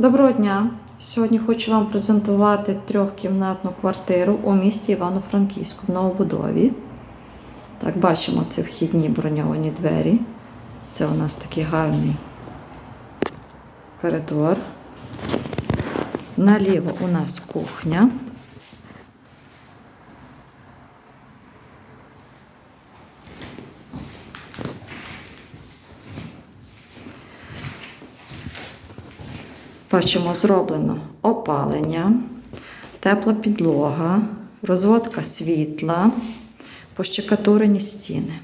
Доброго дня! Сьогодні хочу вам презентувати трьохкімнатну квартиру у місті Івано-Франківську в новобудові. Так, бачимо це вхідні броньовані двері. Це у нас такий гарний коридор. Наліво у нас кухня. Бачимо, зроблено опалення, тепла підлога, розводка світла, пощекатурені стіни.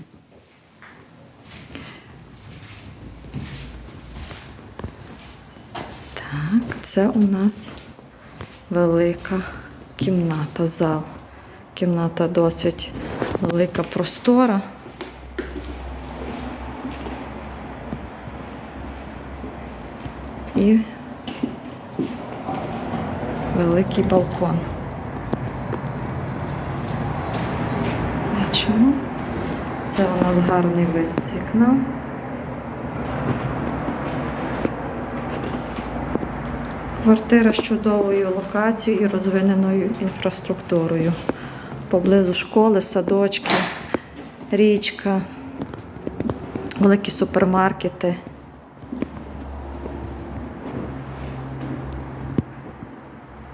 Так, це у нас велика кімната, зал. Кімната досить велика простора. І великий балкон. Бачимо. Це у нас гарний вид з вікна. Квартира з чудовою локацією і розвиненою інфраструктурою. Поблизу школи, садочки, річка, великі супермаркети.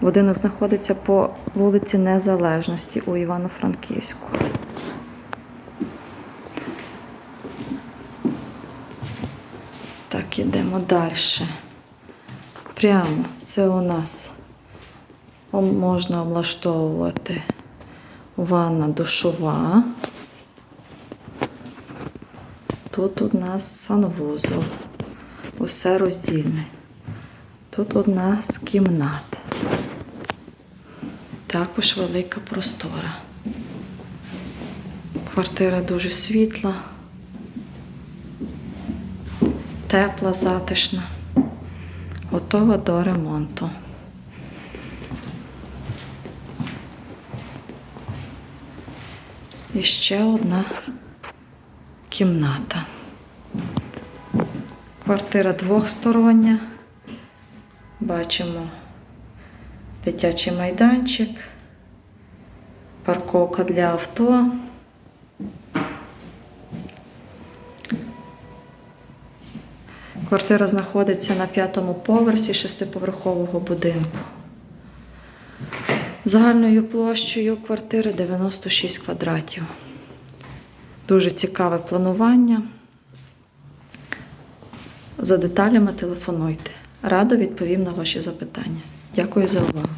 Будинок знаходиться по вулиці Незалежності у Івано-Франківську. Так, ідемо далі. Прямо це у нас можна облаштовувати ванна душова. Тут у нас санвузол. Усе роздільне. Тут одна з кімнат. Також велика простора. Квартира дуже світла, тепла, затишна, готова до ремонту. І ще одна кімната. Квартира двохстороння. Бачимо дитячий майданчик, парковка для авто. Квартира знаходиться на п'ятому поверсі шестиповерхового будинку. Загальною площею квартири 96 квадратів. Дуже цікаве планування. За деталями телефонуйте. Радо відповім на ваші запитання. Дякую за увагу.